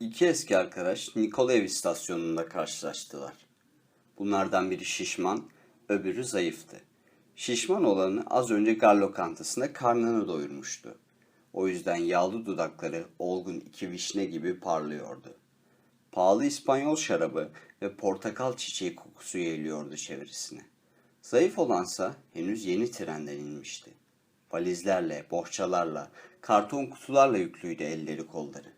İki eski arkadaş Nikolaev istasyonunda karşılaştılar. Bunlardan biri şişman, öbürü zayıftı. Şişman olanı az önce gar lokantasında karnını doyurmuştu. O yüzden yağlı dudakları olgun iki vişne gibi parlıyordu. Pahalı İspanyol şarabı ve portakal çiçeği kokusu yayılıyordu çevresine. Zayıf olansa henüz yeni trenden inmişti. Valizlerle, bohçalarla, karton kutularla yüklüydü elleri kolları.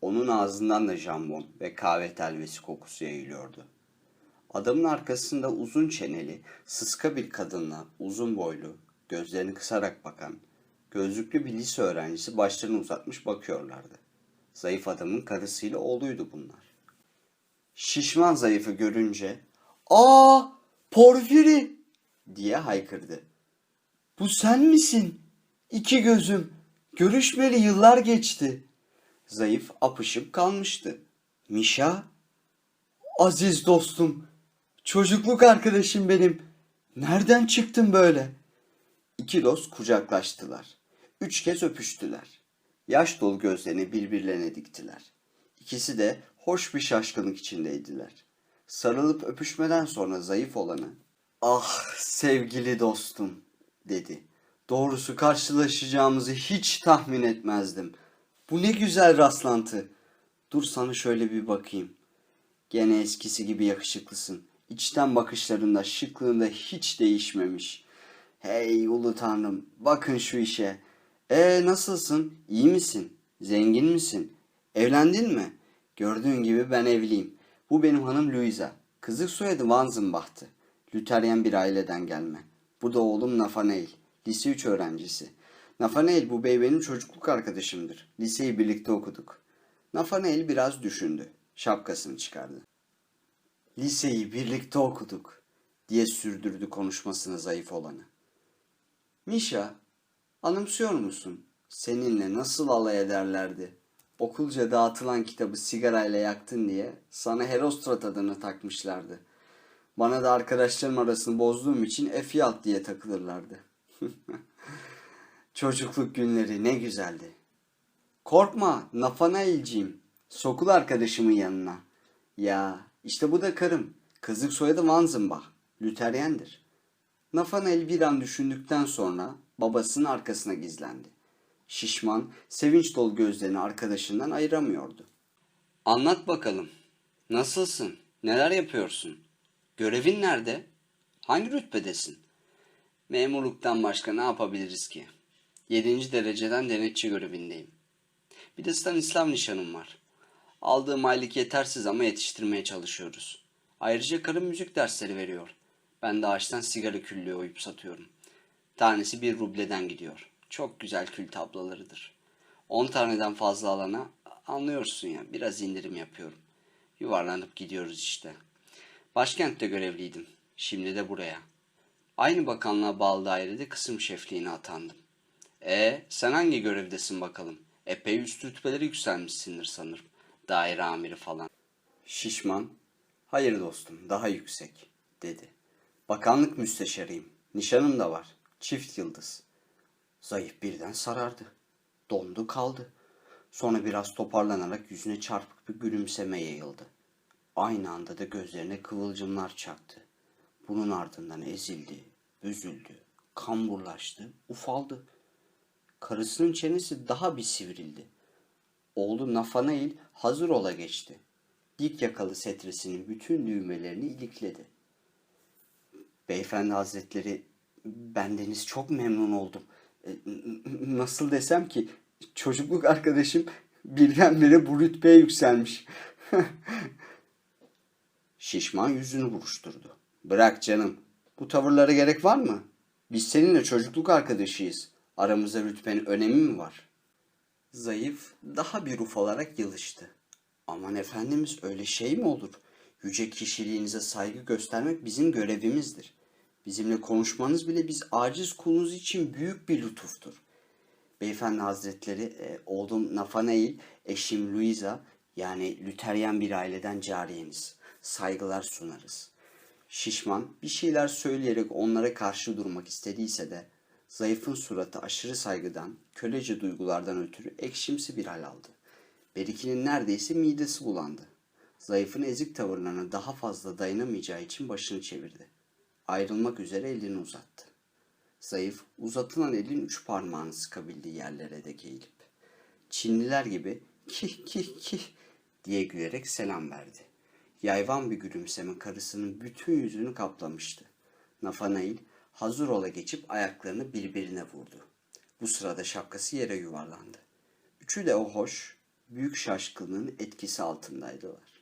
Onun ağzından da jambon ve kahve telvesi kokusu yayılıyordu. Adamın arkasında uzun çeneli, sıska bir kadınla uzun boylu, gözlerini kısarak bakan, gözlüklü bir lise öğrencisi başlarını uzatmış bakıyorlardı. Zayıf adamın karısıyla oğluydu bunlar. Şişman zayıfı görünce ''Aa Porfiri!'' diye haykırdı. ''Bu sen misin? İki gözüm. Görüşmeli yıllar geçti.'' Zayıf apışıp kalmıştı. ''Mişa? Aziz dostum, çocukluk arkadaşım benim. Nereden çıktın böyle?'' İki dost kucaklaştılar. Üç kez öpüştüler. Yaş dolu gözlerini birbirlerine diktiler. İkisi de hoş bir şaşkınlık içindeydiler. Sarılıp öpüşmeden sonra zayıf olanı "Ah sevgili dostum." dedi. "Doğrusu karşılaşacağımızı hiç tahmin etmezdim. Bu ne güzel rastlantı. Dur sana şöyle bir bakayım. Gene eskisi gibi yakışıklısın. İçten bakışlarında, şıklığında hiç değişmemiş. Hey ulu tanrım, bakın şu işe. E nasılsın? İyi misin? Zengin misin? Evlendin mi? Gördüğün gibi ben evliyim. Bu benim hanım Louisa. Kızı soyadı Wanzenbach'tı. Lüteryen bir aileden gelme. Bu da oğlum Nathanael. Lise 3 öğrencisi. Nathanael bu bey benim çocukluk arkadaşımdır. Liseyi birlikte okuduk. Nathanael biraz düşündü. Şapkasını çıkardı. Liseyi birlikte okuduk diye sürdürdü konuşmasını zayıf olanı. Mişa, anımsıyor musun? Seninle nasıl alay ederlerdi? Okulca dağıtılan kitabı sigarayla yaktın diye sana Herostrat adını takmışlardı. Bana da arkadaşlarım arasını bozduğum için Efiyat diye takılırlardı. Çocukluk günleri ne güzeldi. Korkma Nathanael'ciğim. Sokul arkadaşımın yanına. Ya işte bu da karım. Kızlık soyadı Wanzenbach. Lüteryendir. Nathanael bir an düşündükten sonra babasının arkasına gizlendi. Şişman, sevinç dolu gözlerini arkadaşından ayıramıyordu. Anlat bakalım. Nasılsın? Neler yapıyorsun? Görevin nerede? Hangi rütbedesin? Memurluktan başka ne yapabiliriz ki? Yedinci dereceden denetçi görevindeyim. Bir de Stanislav nişanım var. Aldığım aylık yetersiz ama yetiştirmeye çalışıyoruz. Ayrıca karım müzik dersleri veriyor. Ben de ağaçtan sigara küllüğü oyup satıyorum. Tanesi bir rubleden gidiyor. Çok güzel kül tablalarıdır. 10 taneden fazla alana anlıyorsun ya biraz indirim yapıyorum. Yuvarlanıp gidiyoruz işte. Başkentte görevliydim. Şimdi de buraya. Aynı bakanlığa bağlı dairede kısım şefliğine atandım. E sen hangi görevdesin bakalım? Epey üst rütbeleri yükselmişsindir sanırım. Daire amiri falan. Şişman, hayır dostum daha yüksek dedi. Bakanlık müsteşarıyım. Nişanım da var. Çift yıldız. Zayıf birden sarardı. Dondu kaldı. Sonra biraz toparlanarak yüzüne çarpık bir gülümseme yayıldı. Aynı anda da gözlerine kıvılcımlar çaktı. Bunun ardından ezildi, üzüldü, kamburlaştı, ufaldı. Karısının çenesi daha bir sivrildi. Oğlu Nathanael hazır ola geçti. Dik yakalı setresinin bütün düğmelerini ilikledi. Beyefendi hazretleri bendeniz çok memnun oldum. E, Nasıl desem ki çocukluk arkadaşım birdenbire bu rütbeye yükselmiş. Şişman yüzünü buruşturdu. Bırak canım. Bu tavırlara gerek var mı? Biz seninle çocukluk arkadaşıyız. Aramızda rütbenin önemi mi var? Zayıf daha bir ufalarak yılıştı. Aman efendimiz öyle şey mi olur? Yüce kişiliğinize saygı göstermek bizim görevimizdir. Bizimle konuşmanız bile biz aciz kulunuz için büyük bir lütuftur. Beyefendi Hazretleri, e, oğlum Nathanael, eşim Louisa, yani Lüteryen bir aileden cariyeniz. Saygılar sunarız. Şişman bir şeyler söyleyerek onlara karşı durmak istediyse de zayıfın suratı aşırı saygıdan, kölece duygulardan ötürü ekşimsi bir hal aldı. Berikinin neredeyse midesi bulandı. Zayıfın ezik tavırlarına daha fazla dayanamayacağı için başını çevirdi. Ayrılmak üzere elini uzattı. Zayıf uzatılan elin üç parmağını sıkabildiği yerlere dek eğilip Çinliler gibi kih kih kih diye gülerek selam verdi. Yayvan bir gülümseme karısının bütün yüzünü kaplamıştı. Nafanail hazır ola geçip ayaklarını birbirine vurdu. Bu sırada şapkası yere yuvarlandı. Üçü de o hoş, büyük şaşkınlığın etkisi altındaydılar.